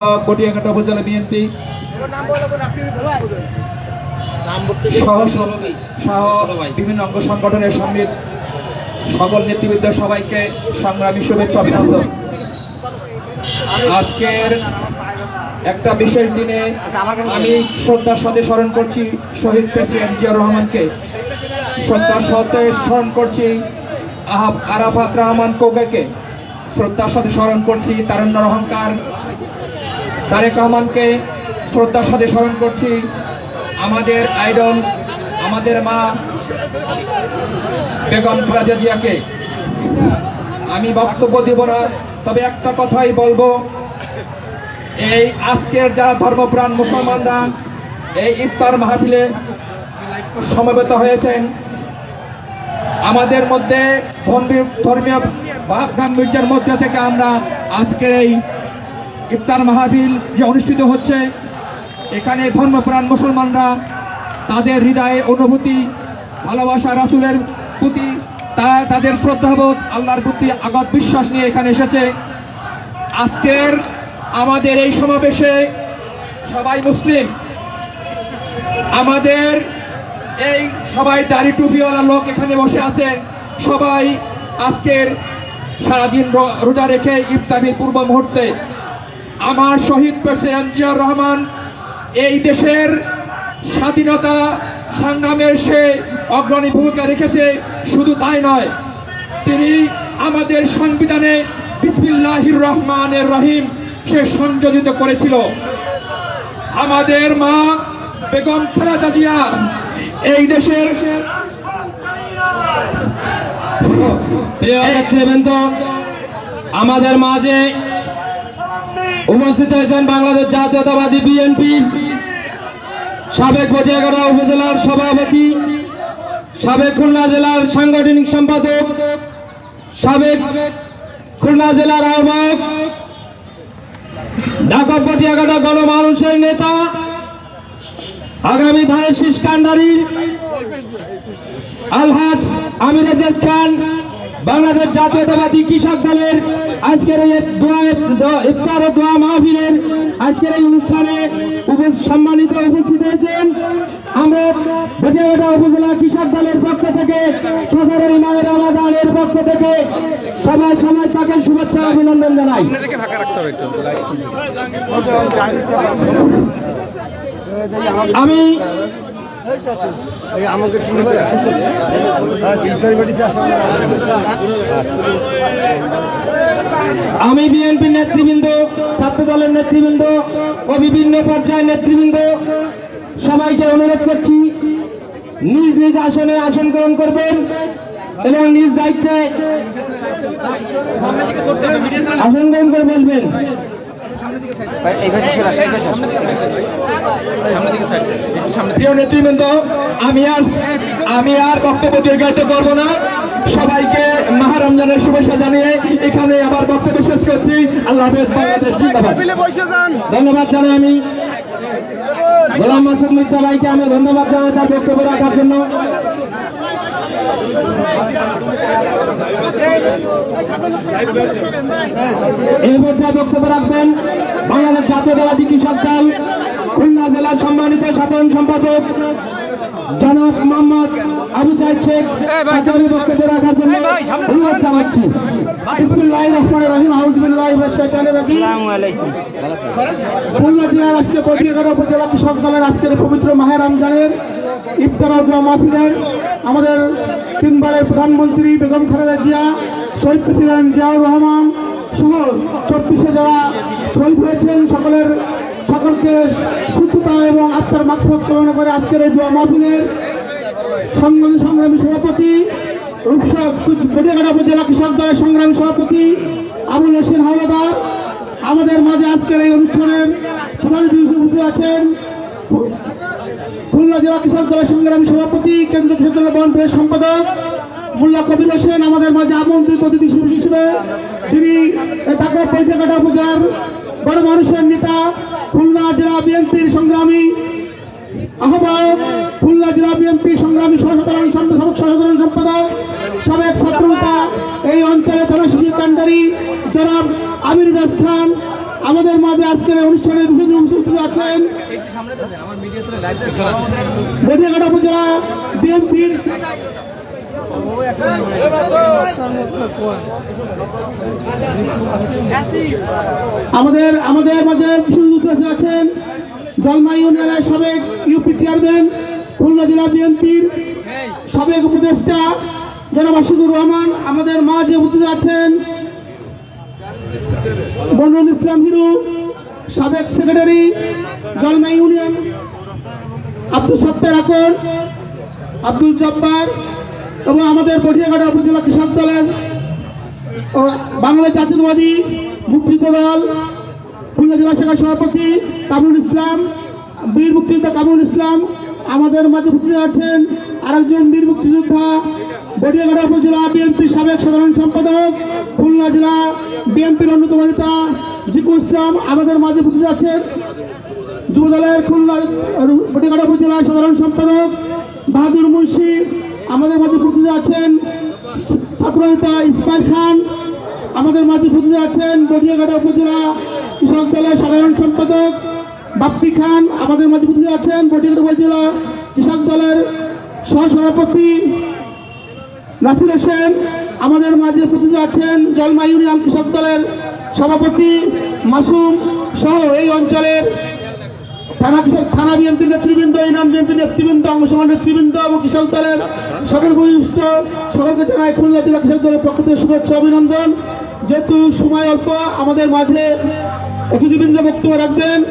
কটিয়াঘাটা উপজেলা বিএনপি। বিভিন্ন অঙ্গ সংগঠনের সঙ্গে সকল নেতৃবৃন্দ সবাইকে সংগ্রামী শুভেচ্ছা অভিনন্দন। আজকের একটা বিশেষ দিনে আমি শ্রদ্ধার সাথে স্মরণ করছি শহীদ প্রেসিডেন্ট জিয়া রহমানকে। শ্রদ্ধার সাথে স্মরণ করছি আরাফাত রহমান কোকাকে শ্রদ্ধার সাথে স্মরণ করছি তারুণ্যর অহংকার তারেক রহমানকে শ্রদ্ধার সাথে স্মরণ করছি। আমাদের আইডল, আমাদের মা বেগম খালেদা জিয়াকে। আমি বক্তব্য দেব না, তবে একটা কথাই বলব। এই আজকের যারা ধর্মপ্রাণ মুসলমানরা, এই ইফতার মাহফিলে সমবেত হয়েছেন। আমাদের মধ্যে ধর্মীয় ভাব গাম্ভীর্যের মধ্যে থেকে আমরা আজকের এই ইফতার মাহফিল যে অনুষ্ঠিত হচ্ছে, এখানে ধর্মপ্রাণ মুসলমানরা তাদের হৃদয়ে অনুভূতি, ভালোবাসা রাসুলের প্রতি তা তাদের শ্রদ্ধাবোধ, আল্লাহর প্রতি আগত বিশ্বাস নিয়ে এখানে এসেছে। আজকের আমাদের এই সমাবেশে সবাই মুসলিম। আমাদের এই সবাই দাড়ি টুপিওয়ালা লোক এখানে বসে আছেন সবাই আজকের সারাদিন রোজা রেখে ইফতারির পূর্ব মুহূর্তে আমার শহীদ প্রেসিডেন্ট জিয়াউর রহমান, এই দেশের স্বাধীনতা সংগ্রামের সে অগ্রণী ভূমিকা রেখেছে, শুধু তাই নয়, তিনি আমাদের সংবিধানে বিসমিল্লাহির রহমানের রহিম সে সংযোজিত করেছিল। আমাদের মা বেগম খালেদা জিয়া, এই দেশের আমাদের মাঝে উপস্থিত হয়েছেন বাংলাদেশ জাতীয়তাবাদী বিএনপি সাবেক পটিয়াগড়া উপজেলার সভাপতি, সাবেক খুলনা জেলার সাংগঠনিক সম্পাদক, সাবেক খুলনা জেলার আহ্বায়ক ঢাকা পটিয়াঘাটা গণমানুষের নেতা, আগামী ধানের শীষ কান্ডারি আলহাজ আমির এজাজ খান বাংলাদেশ জাতীয়তাবাদী কৃষক দলের আজকের এই ইফতার ও দোয়া মাহফিলের আজকের এই অনুষ্ঠানে সম্মানিত উপস্থিত হয়েছেন আমরা ভটিয়াঘাটা উপজেলা কৃষক দলের পক্ষ থেকে সদর ইমামের আলাদানের পক্ষ থেকে সবাই সবাই তাকে শুভেচ্ছা অভিনন্দন জানাই। আমি এই আমাকে চিনি হ্যাঁ আসলে আমি বিএনপি নেতৃবৃন্দ ছাত্র দলের নেতৃবৃন্দ ও বিভিন্ন পর্যায়ের নেতৃবৃন্দ সবাইকে অনুরোধ করছি নিজ নিজ আসনে আসন গ্রহণ করবেন এবং নিজ দায়িত্বে আসন গ্রহণ করে বসবেন। প্রিয় নেতৃবৃন্দ আমি আর আমি আর বক্তব্য দীর্ঘায়িত করব না। সবাইকে মাহ রমজানের শুভেচ্ছা জানিয়ে এখানে আবার বক্তব্য শেষ করছি। আল্লাহ ধন্যবাদ জানাই আমি। গোলাম মাসুদ মিত্র ভাইকে আমি ধন্যবাদ জানাই তার বক্তব্য রাখার জন্য। এই পর্যায়ে বক্তব্য রাখবেন বাংলাদেশ জাতীয়তাবাদী কৃষক দল। খুলনা জেলার সম্মানিত সাধারণ সম্পাদক জনাব মোহাম্মদ আবু সাইদ শেখ তাকে বক্তব্য রাখার জন্য অনুরোধ জানাচ্ছি। বিসমুল্লাহির রহমানির রহিম আউযুবিল্লাহি মিনাশ শাইতানির রাজিম। খুলনা জেলার আজকে পটিয়াঘাটা উপজেলা কৃষক দলের আজকের পবিত্র মাহে রমজানের ইফতার ও মাহফিলের আমাদের তিনবারের প্রধানমন্ত্রী বেগম খালেদা জিয়া শহীদ প্রেসিডেন্ট জিয়াউর রহমান সহ চব্বিশে যারা শহীদ হয়েছেন সকলের সকলকে সুস্থতা এবং আত্মার মাত্রাত কামনা করে আজকের এই দোয়া মাহফিলের সংগ্রামী সংগ্রামী সভাপতি, রূপসা উপজেলা কৃষক দলের সংগ্রামী সভাপতি আবুল হোসেন হাওলাদার। আমাদের মাঝে আজকের এই অনুষ্ঠানের প্রধান উপস্থিত আছেন খুলনা জেলা কৃষক দলের সংগ্রামী সভাপতি কেন্দ্র কৃষক দলের বহনপ্রের সম্পাদক মোল্লা কবির হোসেন, আমাদের মাঝে আমন্ত্রিত অতিথি হিসেবে তিনি তাকে পৈঠাঘাটা উপজেলার বড় মানুষের নেতা খুলনা জেলা বিএনপির সংগ্রামী আহ্বায়ক খুলনা জেলা বিএনপি সংগ্রামী সহসাধারণ সম্পাদক সহসাধারণ সম্পাদক সাবেক ছাত্রনেতা এই অঞ্চলে থানা শিশির কান্ডারি জনাব আমির দাস খান আমাদের মাঝে আজকের অনুষ্ঠানে বিভিন্ন উপস্থিত আছেন। বটিয়াঘাটা উপজেলা বিএনপির আমাদের আমাদের মাঝে আছেন জলমা ইউনিয়নের সাবেক ইউপি চেয়ারম্যান, খুলনা জেলা বিএনপির সাবেক উপদেষ্টা, জনাব আশিকুর রহমান, আমাদের মা মাঝে উপস্থিত আছেন মন্ডল ইসলাম হিরু, সাবেক সেক্রেটারি জলমা ইউনিয়ন, আব্দুল সত্তার আকর আব্দুল জব্বার এবং আমাদের পটিয়াঘাটা উপজেলা কৃষক দলের বাংলা জাতীয়তাবাদী মুক্তিযুদ্ধ দল, খুলনা জেলা শাখার সভাপতি কামরুল ইসলাম, বীর মুক্তিযোদ্ধা কামরুল ইসলাম, আমাদের মাঝে উপস্থিত আছেন আরেকজন বীর মুক্তিযোদ্ধা বটিয়াঘাটা উপজেলা বিএনপি সাবেক সাধারণ সম্পাদক, খুলনা জেলা বিএনপির অন্যতম নেতা জিকুল ইসলাম, আমাদের মাঝে উপস্থিত আছেন যুবদলের খুলনা বটিয়াঘাটা উপজেলা সাধারণ সম্পাদক বাহাদুর মুন্সি আমাদের মাঝে উপস্থিত আছেন ছাত্রনেতা ইসমাইল খান, আমাদের মাঝে উপস্থিত আছেন বটিয়াঘাটা উপজেলা কৃষক দলের সাধারণ সম্পাদক বাপ্পি খান, আমাদের মাঝে উপস্থিত আছেন বটিয়াঘাটা উপজেলা কৃষক দলের সহসভাপতি নাসির হোসেন, আমাদের মাঝে উপস্থিত আছেন জলমা ইউনিয়ন কৃষক দলের সভাপতি মাসুম সহ এই অঞ্চলের থানা থানা বিএনপি নেতৃবৃন্দ ইউনিয়ন বিএনপি নেতৃবৃন্দ অংশগ্রহণ নেতৃবৃন্দ এবং কৃষক দলের সকল বরিষ্ঠ সকলকে জানাই খুলনা জেলা কৃষক দলের পক্ষ থেকে শুভেচ্ছা, অভিনন্দন। যেহেতু সময় অল্প, আমাদের মাঝে অতিথিবৃন্দ বক্তব্য রাখবেন।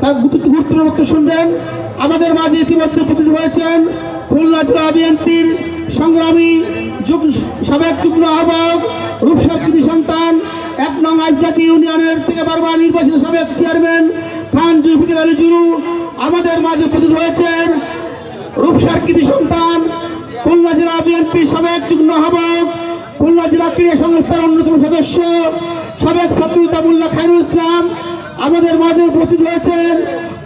তার গুরুত্ব- গুরুত্বপূর্ণ বক্তব্য শুনবেন। আমাদের মাঝে ইতিমধ্যে উপস্থিত হয়েছেন খুলনা জেলা বিএনপির সংগ্রামী যুগ সাবেক যুগ্ম আহ্বায়ক, রূপসার সন্তান, এক নং আইজাকি ইউনিয়নের থেকে বারবার নির্বাচিত সাবেক চেয়ারম্যান খান জুলফিকার আলী জুরু আমাদের মাঝে উপস্থিত হয়েছেন। রূপসার কৃতি সন্তান, খুলনা জেলা বিএনপির সাবেক যুগ্ম আহ্বায়ক, খুলনা জেলা ক্রীড়া সংস্থার অন্যতম সদস্য, সাবেক ছাত্রতা মোল্লা খায়রুল ইসলাম আমাদের মাঝে উপস্থিত হয়েছেন।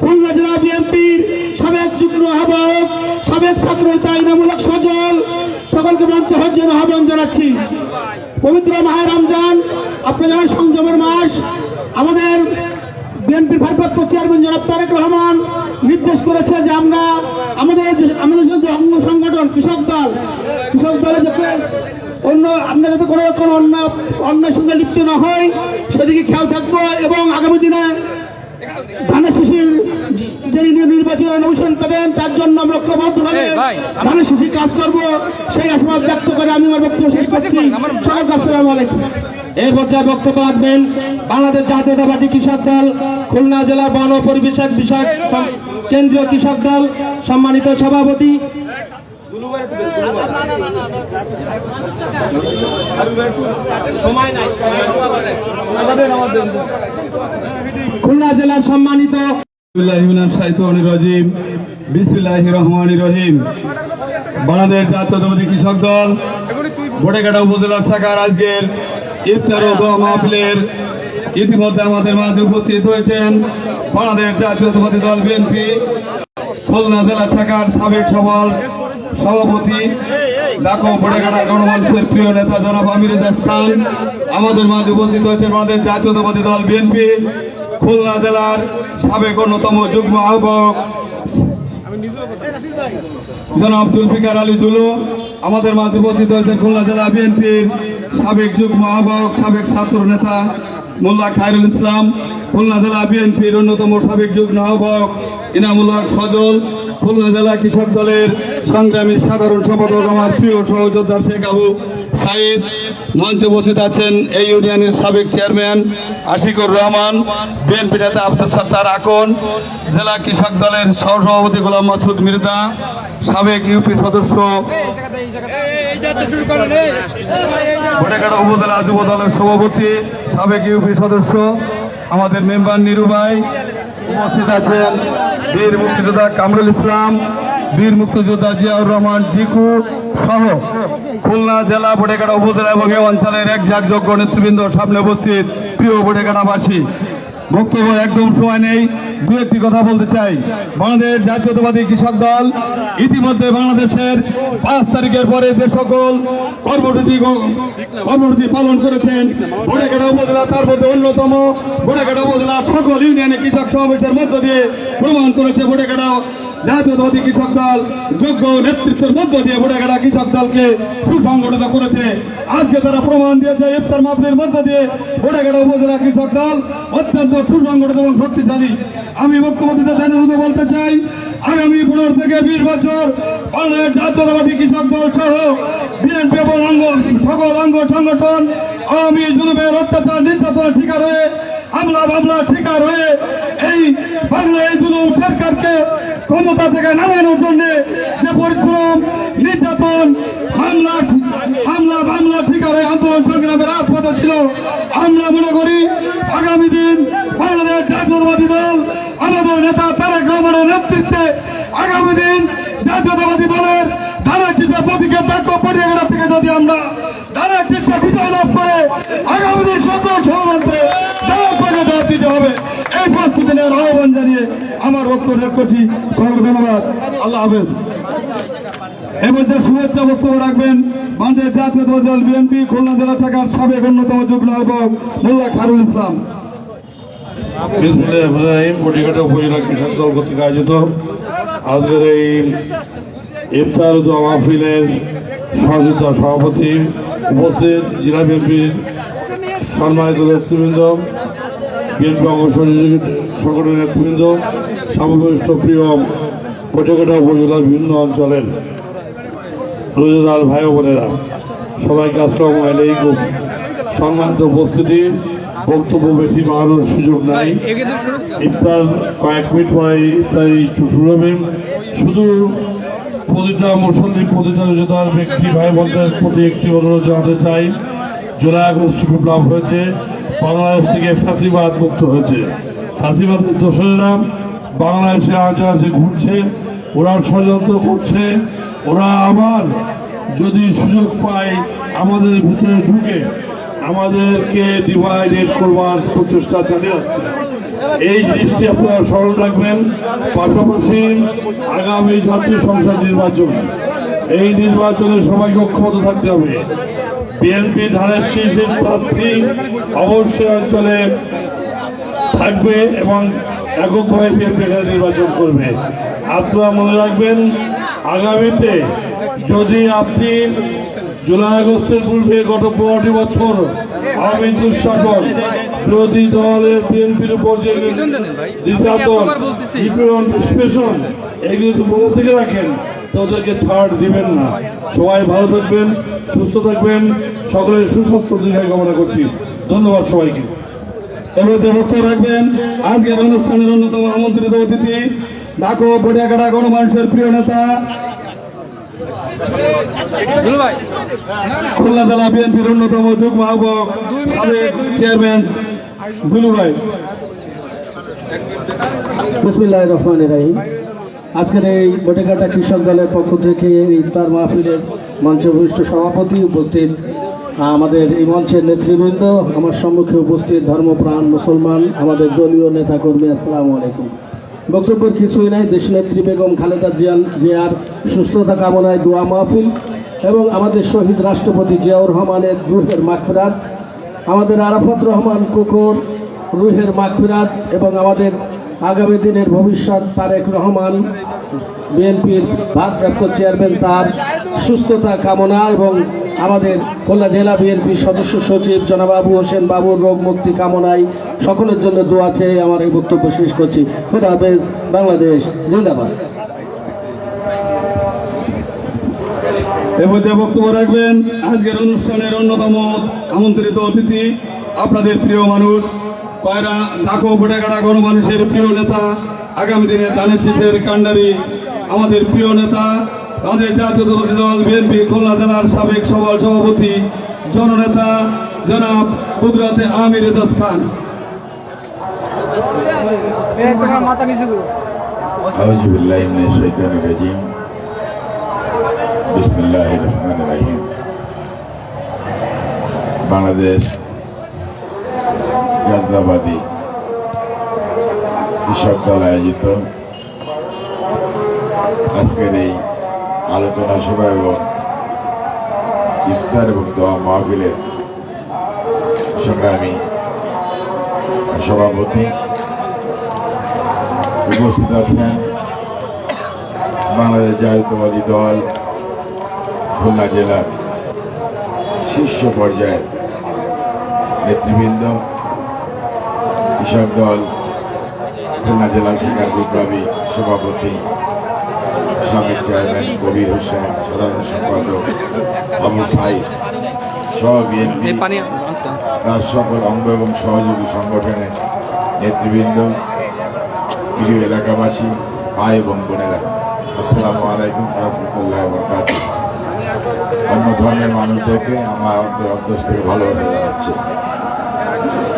খুলনা জেলা বিএনপির সাবেক যুগ্ম আহ্বায়ক, সাবেক ছাত্র ইনামূলক সজল। সকলকে মঞ্চে হওয়ার জন্য আহ্বান জানাচ্ছি। পবিত্র মাহে রমজান জানেন সংযমের মাস। আমাদের বিএনপির ভারপ্রাপ্ত চেয়ারম্যান জনাব তারেক রহমান নির্দেশ করেছে যে আমরা আমাদের যে- আমাদের যে অঙ্গ সংগঠন কৃষক দল কৃষক দলে যাতে অন্য আমরা যাতে কোনো রকম অন্য অন্যের সঙ্গে লিপ্ত না হয় সেদিকে খেয়াল থাকব এবং আগামী দিনে ধানের শিশির যে নির্বাচন অনুমোদন পাবেন তার জন্য আমরা ঐক্যবদ্ধভাবে ধানের শিশির কাজ করব। সেই আশীর্বাদ ব্যক্ত করে আমি আমার বক্তব্য শেষ করছি। সকলকে আসসালামু আলাইকুম। এই পর্যায়ে বক্তব্য রাখবেন বাংলাদেশ জাতীয়তাবাদী কৃষক দল খুলনা জেলা বন ও পরিবেশক বিষয়ক কেন্দ্রীয় কৃষক দল সম্মানিত সভাপতি। খুলনা জেলার সম্মানিত রাজিম। বিসমিল্লাহ রহমান রহিম। বাংলাদেশ জাতীয়তাবাদী কৃষক দল বড়েঘাটা উপজেলার শাখার আজকের ইফতার ও মাহফিলের ইতিমধ্যে আমাদের মাঝে উপস্থিত হয়েছেন বাংলাদেশ জাতীয়তাবাদী দল বিএনপি, খুলনা জেলা শাখার সাবেক সবল সভাপতি গণমানুষের প্রিয় নেতা জনাব আমির খান। আমাদের মাঝে উপস্থিত হয়েছেন বাংলাদেশ জাতীয়তাবাদী দল বিএনপি, খুলনা জেলার সাবেক অন্যতম যুগ্ম আহ্বায়ক জনাব জুলফিকার আলী জুলু। আমাদের মাঝে উপস্থিত হয়েছেন খুলনা জেলা বিএনপির সাবেক যুগ্ম আহ্বায়ক সাবেক ছাত্র নেতা মোল্লা খায়রুল ইসলাম, খুলনা জেলা বিএনপির অন্যতম সাবেক যুগ্ম আহ্বায়ক ইনামুল হক সজল, খুলনা জেলা কৃষক দলের সংগ্রামী সাধারণ সম্পাদক আমার প্রিয় সহযোদ্ধা শেখ আবু সাইদ মঞ্চে উপস্থিত আছেন এই ইউনিয়নের সাবেক চেয়ারম্যান আশিকুর রহমান, বিএনপি নেতা আব্দুল সত্তার আকন, জেলা কৃষক দলের সহসভাপতি গোলাম মাসুদ মির্জা, সাবেক ইউপি সদস্য ভোটেকাটা উপজেলা যুব দলের সভাপতি, সাবেক ইউপি সদস্য, আমাদের মেম্বার নিরু ভাই উপস্থিত আছেন, বীর মুক্তিযোদ্ধা কামরুল ইসলাম, বীর মুক্তিযোদ্ধা জিয়াউর রহমান, জিকু সহ খুলনা জেলা বড়েকাটা উপজেলা এবং এই অঞ্চলের এক জাকযোগ্য নেতৃবৃন্দ সামনে উপস্থিত প্রিয় বড়েকাটাবাসী বক্তব্য একদম সময় নেই। দু একটি কথা বলতে চাই। বাংলাদেশ জাতীয়তাবাদী কৃষক দল ইতিমধ্যে বাংলাদেশের পাঁচ তারিখের পরে যে সকল কর্মসূচি কর্মসূচি পালন করেছেন বোড়াঘাটা উপজেলা, তার মধ্যে অন্যতম বোড়াঘাটা উপজেলা সকল ইউনিয়নে কৃষক সমাবেশের মধ্য দিয়ে প্রমাণ করেছে বোড়াঘাটা জাতীয়তাবাদী কৃষক দল, যোগ্য নেতৃত্বের মধ্য দিয়ে বোড়াঘাটা কৃষক দলকে সুসংগঠিত করেছে। আজকে তারা প্রমাণ দিয়েছে, ইফতার মাহফিলের মধ্য দিয়ে বোড়াঘাটা উপজেলা কৃষক দল অত্যন্ত সুসংগঠিত এবং শক্তিশালী। আমি বক্তব্য দিতে জানি শুধু বলতে চাই, আগামী পনেরো থেকে বিশ বছর বাংলাদেশ জাতীয়তাবাদী কৃষক দল সহ বিএনপি এবং অঙ্গ, সকল অঙ্গ সংগঠন আওয়ামী জুলুমের অত্যাচার, নির্যাতনের শিকার হয়ে, হামলা, মামলার শিকার হয়ে এই বাংলা এই জুলুম সরকারকে ক্ষমতা থেকে নামানোর জন্য যে পরিশ্রম, নির্যাতন, হামলা হামলা মামলা শিকার আন্দোলন সংগ্রামের রাজপথ ছিল, আমরা মনে করি আগামী দিন বাংলাদেশ জাতীয়তাবাদী দল, আমাদের নেতা তারেক রহমানের নেতৃত্বে আগামী দিন জাতীয়তাবাদী দলের ধারা চিত্র প্রতীকে বাক্য পরিয়াগড়া থেকে যদি আমরা ধারা চিত্র বিজয় লাভ করে আগামী দিন সকল ষড়যন্ত্রে জবাব দিতে হবে। এই নেওয়ার আহ্বান জানিয়ে আমার বক্তব্য করছি। ধন্যবাদ। আল্লাহ হাফেজ। মধ্যে শুভেচ্ছা বক্তব্য রাখবেন বাংলাদেশ জাতীয় দল বিএনপি, খুলনা জেলা শাখার সাবেক অন্যতম যুগ্ম আহ্বায়ক মোল্লা খারুল ইসলাম। আজকের এই ইফতার মাহফিলের সহযোগিতা সভাপতি উপস্থিত, জেলা বিএনপির সম্মানিত নেতৃবৃন্দ। বিএনপি সহযোগী সংগঠনের নেতৃবৃন্দ সমবরিষ্ঠ প্রিয় বটিঘাটা উপজেলার বিভিন্ন অঞ্চলের রোজাদার ভাই বোনেরা। সবাইকে আসসালামু আলাইকুম। সম্মানিত উপস্থিতি, বক্তব্য বেশি বাড়ানোর সুযোগ নাই। ইফতার কয়েক মিনিট পরে ইফতারি শুরু হবে। শুধু প্রতিটা মুসল্লি, প্রতিটা রোজাদার ব্যক্তি ভাই বোনদের প্রতি একটি অনুরোধ জানাতে চাই। জুলাই আগস্ট বিপ্লব হয়েছে। বাংলাদেশ থেকে ফাঁসিবাদ মুক্ত হয়েছে। ফাঁসিবাদের দোষরেরা বাংলাদেশে আছে, ঘুরছে, ওরা ষড়যন্ত্র করছে, ওরা আবার যদি সুযোগ পায় আমাদের ভিতরে ঢুকে আমাদেরকে ডিভাইডেড করবার প্রচেষ্টা চালিয়ে যাচ্ছে। এই জিনিসটি আপনারা স্মরণ রাখবেন, পাশাপাশি আগামী জাতীয় সংসদ নির্বাচন। এই নির্বাচনে সবাইকে ঐক্যবদ্ধ থাকতে হবে। বিএনপি ধানের শীর্ষের প্রার্থী অবশ্যই অঞ্চলে থাকবে এবং এককভাবে বিএনপি এখানে নির্বাচন করবে। আপনারা মনে রাখবেন আগামীতে যদি আপনি জুলাই আগস্টের পূর্বে গত পনেরোটি বছর আওয়ামী দুঃশাসন বিরোধী দলের বিএনপির উপর যে নির্যাতন নিপীড়ন এগুলো যদি মনে থেকে রাখেন তো ওদেরকে ছাড় দিবেন না। সবাই ভালো থাকবেন সুস্থ থাকবেন সকলের সুস্বাস্থ্য দীর্ঘায় কামনা করছি। ধন্যবাদ সবাইকে। এবার বক্তব্য রাখবেন আজকের অনুষ্ঠানের অন্যতম আমন্ত্রিত অতিথি ডাকো বড়িয়াকাটা গণমানুষের প্রিয় নেতা। খুলনা জেলা বিএনপির অন্যতম যুগ্ম আহ্বায়ক চেয়ারম্যান জুলু ভাই বিসমিল্লাহ রহমান রাহিম। আজকের এই বটেকাটা কৃষক দলের পক্ষ থেকে ইফতার মাহফিলের মঞ্চভূষ্ট সভাপতি উপস্থিত আমাদের এই মঞ্চের নেতৃবৃন্দ, আমার সম্মুখে উপস্থিত ধর্মপ্রাণ মুসলমান, আমাদের দলীয় নেতাকর্মী, আসসালামু আলাইকুম। বক্তব্যের কিছুই নাই দেশনেত্রী বেগম খালেদা জিয়ান জিয়ার সুস্থতা কামনায় দোয়া মাহফিল এবং আমাদের শহীদ রাষ্ট্রপতি জিয়াউর রহমানের রুহের মাগফিরাত, আমাদের আরাফাত রহমান কোকর রুহের মাগফিরাত এবং আমাদের আগামী দিনের ভবিষ্যৎ তারেক রহমান বিএনপির ভারপ্রাপ্ত চেয়ারম্যান তার সুস্থতা কামনা এবং আমাদের খুলনা জেলা বিএনপির সদস্য সচিব জনাব আবু হোসেন বাবুর রোগ মুক্তি কামনায় সকলের জন্য দোয়া চেয়ে আমার এই বক্তব্য শেষ করছি। খুদা বাংলাদেশ, জিন্দাবাদ। বক্তব্য রাখবেন আজকের অনুষ্ঠানের অন্যতম আমন্ত্রিত অতিথি আপনাদের প্রিয় মানুষ কয়রা ডাকো বড়াগাড়া গণমানুষের প্রিয় নেতা আগামী দিনে দানের শীষের কাণ্ডারি আমাদের প্রিয় নেতা আমাদের জাতীয় দল বিএনপি খুলনা জেলার সাবেক সভা সভাপতি জননেতা জনাব কুদরাতে আমির এজাজ খান أعوذ بالله من الشيطان الرجيم بسم الله الرحمن الرحيم বাংলাদেশ জাতীয়তাবাদী কৃষক দল আয়োজিত। আজকের এই আলোচনা সভা এবং ইফতার এবং দোয়া মাহফিলের সংগ্রামী সভাপতি উপস্থিত আছেন। বাংলাদেশ জাতীয়তাবাদী দল খুলনা জেলার শীর্ষ পর্যায়ের নেতৃবৃন্দ। কৃষক দল খুলনা জেলা শিকার বিপ্লবী সভাপতি সাবেক চেয়ারম্যান কবির হোসেন সাধারণ সম্পাদক আবু সাইদ সহ বিএনপি তার সকল অঙ্গ এবং সহযোগী সংগঠনের নেতৃবৃন্দ প্রিয় এলাকাবাসী ভাই এবং বোনেরা আসসালামু আলাইকুম রহমতুল্লাহ বরকাত অন্য ধর্মের মানুষদেরকে আমার অন্তর অন্তর থেকে ভালোবাসা জানাচ্ছি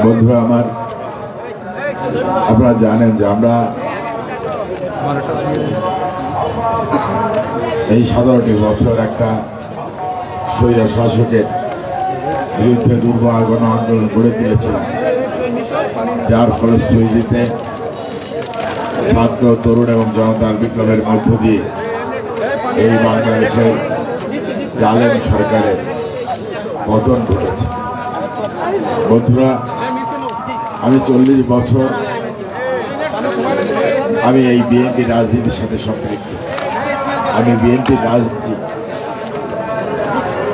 বন্ধুরা আমার আপনারা জানেন যে আমরা এই সতেরোটি বছর একটা স্বৈরা শাসকের বিরুদ্ধে দুর্বল গণ আন্দোলন গড়ে তুলেছিলাম। যার ফলে ফলশ্রুতিতে ছাত্র, তরুণ এবং জনতার বিপ্লবের মধ্য দিয়ে এই বাংলাদেশের জালেম সরকারের পতন ঘটেছে। বন্ধুরা আমি চল্লিশ বছর আমি এই বিএনপি রাজনীতির সাথে সম্পৃক্ত। আমি বিএনপির রাজনীতি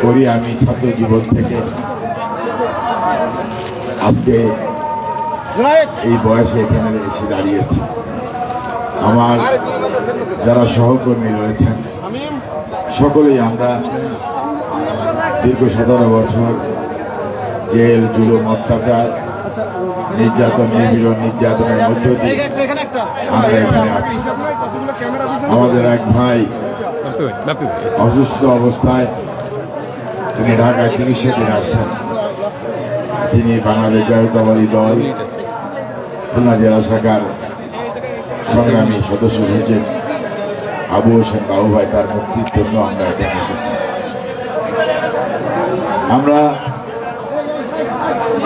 করি, আমি ছাত্র জীবন থেকে। আজকে এই বয়সে এখানে এসে দাঁড়িয়েছি। আমার যারা সহকর্মী রয়েছেন, সকলেই আমরা দীর্ঘ সতেরো বছর জেল, জুলুম, অত্যাচার নির্যাতন নিপীড়ন নির্যাতনের মধ্য দিয়ে আমরা এখানে আছি। আমাদের এক ভাই অসুস্থ অবস্থায় তিনি ঢাকায় চিকিৎসাধীন আসছেন। তিনি বাংলাদেশ জাতীয়তাবাদী দল খুলনা জেলা শাখার সংগ্রামী সদস্য সচিব আবু হোসেন বাবু ভাই তার মুক্তির জন্য আমরা এখানে এসেছি। আমরা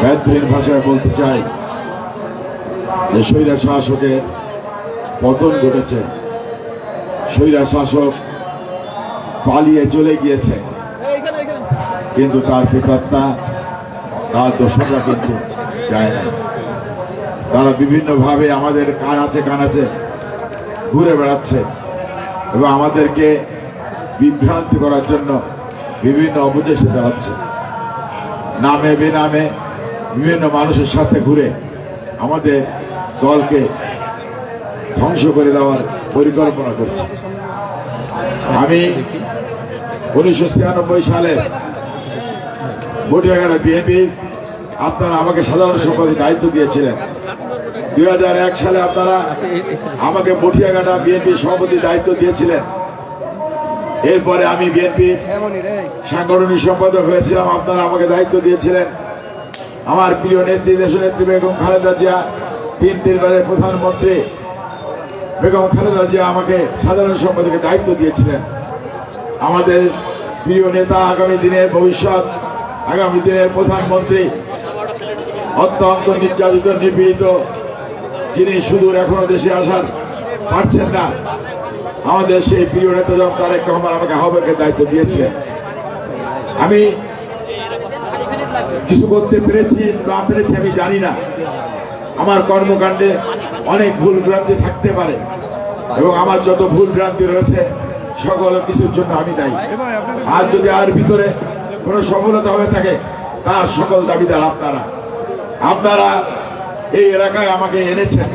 ব্যর্থহীন ভাষায় বলতে চাই যে স্বৈরা শাসকের পতন ঘটেছে, স্বৈরা শাসক পালিয়ে চলে গিয়েছে। কিন্তু তার পিতাত্মা তার দোষরা কিন্তু যায় না। তারা বিভিন্নভাবে আমাদের কান আছে কানাচে কানাচে ঘুরে বেড়াচ্ছে এবং আমাদেরকে বিভ্রান্তি করার জন্য বিভিন্ন অপচেষ্টা চালাচ্ছে। নামে, বেনামে বিভিন্ন মানুষের সাথে ঘুরে আমাদের দলকে ধ্বংস করে দেওয়ার পরিকল্পনা করছে। আমি উনিশশো ছিয়ানব্বই সালে বটিয়াঘাটা বিএনপি আপনারা আমাকে সাধারণ সম্পাদক দায়িত্ব দিয়েছিলেন। দুই হাজার এক সালে আপনারা আমাকে বটিয়াঘাটা বিএনপি সভাপতি দায়িত্ব দিয়েছিলেন। এরপরে আমি বিএনপি সাংগঠনিক সম্পাদক হয়েছিলাম, আপনারা আমাকে দায়িত্ব দিয়েছিলেন। আমার প্রিয় নেত্রী দেশ নেত্রী বেগম খালেদা জিয়া তিন তিনবারের প্রধানমন্ত্রী বেগম খালেদা জিয়া আমাকে সাধারণ সম্পাদকের দায়িত্ব দিয়েছিলেন। আমাদের প্রিয় নেতা আগামী দিনের ভবিষ্যৎ, আগামী দিনের প্রধানমন্ত্রী অত্যন্ত নির্যাতিত, নিপীড়িত, যিনি সুদূর এখনও দেশে আসার পারছেন না, আমাদের সেই প্রিয় নেতা যখন তারেক রহমান আমাকে আহ্বায়কের দায়িত্ব দিয়েছিলেন। আমি কিছু করতে পেরেছি না পেরেছি আমি জানি না। আমার কর্মকাণ্ডে অনেক ভুল ভ্রান্তি থাকতে পারে এবং আমার যত ভুল ভ্রান্তি রয়েছে, সকল কিছুর জন্য আমি দায়ী। আর যদি আর ভিতরে কোনো সফলতা হয়ে থাকে, তার সকল দাবিদার আপনারা। আপনারা এই এলাকায় আমাকে এনেছেন।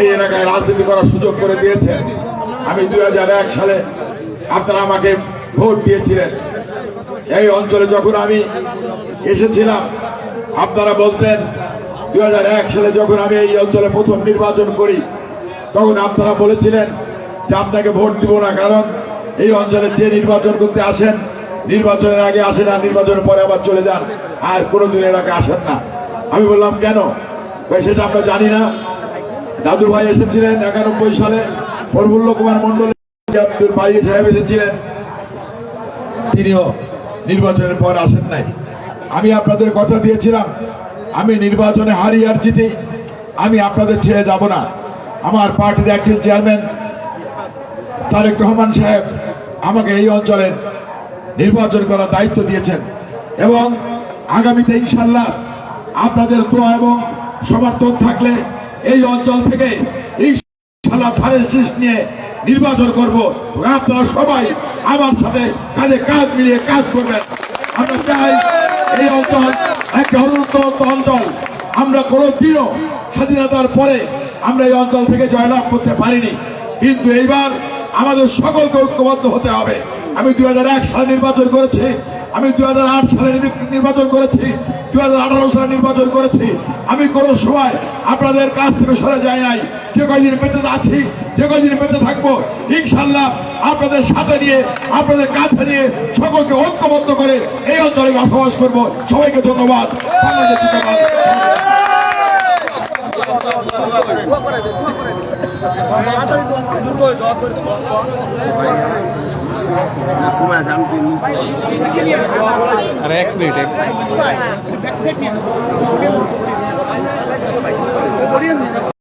এই এলাকায় রাজনীতি করার সুযোগ করে দিয়েছেন। আমি দুই হাজার এক সালে আপনারা আমাকে ভোট দিয়েছিলেন। এই অঞ্চলে যখন আমি এসেছিলাম, আপনারা বলতেন দুই হাজার এক সালে যখন আমি এই অঞ্চলে প্রথম নির্বাচন করি, তখন আপনারা বলেছিলেন যে আপনাকে ভোট দিব না, কারণ এই অঞ্চলে যে নির্বাচন করতে আসেন, নির্বাচনের আগে আসেন আর নির্বাচনের পরে আবার চলে যান, আর কোনোদিন এলাকায় আসেন না। আমি বললাম, কেন? সেটা আমরা জানি না। দাদুর ভাই এসেছিলেন একানব্বই সালে, প্রফুল্ল কুমার মন্ডল আব্দুল বাড়ি সাহেব এসেছিলেন। তিনিও নির্বাচনের পর আসেন নাই। আমি আপনাদের কথা দিয়েছিলাম আমি নির্বাচনে হারি আর জিতি, আমি আপনাদের ছেড়ে যাব না। আমার পার্টির একটি চেয়ারম্যান তারেক রহমান সাহেব আমাকে এই অঞ্চলের নির্বাচন করার দায়িত্ব দিয়েছেন এবং আগামীতে ইনশাল্লাহ আপনাদের দোয়া এবং সমর্থন থাকলে এই অঞ্চল থেকে ইনশাল্লাহ ধানের শীষ নিয়ে নির্বাচন করব। আপনারা সবাই আমার সাথে কাজে কাজ মিলিয়ে কাজ করবেন। আমরা চাই এই অঞ্চল একটা অনুন্নত অঞ্চল। আমরা কোনো দিনও স্বাধীনতার পরে আমরা এই অঞ্চল থেকে জয়লাভ করতে পারিনি। কিন্তু এইবার আমাদের সকলকে ঐক্যবদ্ধ হতে হবে। আমি দুই সালে নির্বাচন করেছি। আমি দু হাজার আট সালে নির্বাচন করেছি দু হাজার আঠারো সালে নির্বাচন করেছি। আমি কোনো সময় আপনাদের কাছ থেকে সরে যাই নাই। যে কয়দিন বেঁচে আছি, যে কয়দিন বেঁচে থাকব ইনশাল্লাহ আপনাদের সাথে নিয়ে, আপনাদের কাছে নিয়ে সকলকে ঐক্যবদ্ধ করে এই অঞ্চলে বসবাস করব। সবাইকে ধন্যবাদ বাংলাদেশ জিন্দাবাদ। সময় আছে আমি আর এক মিনিট এক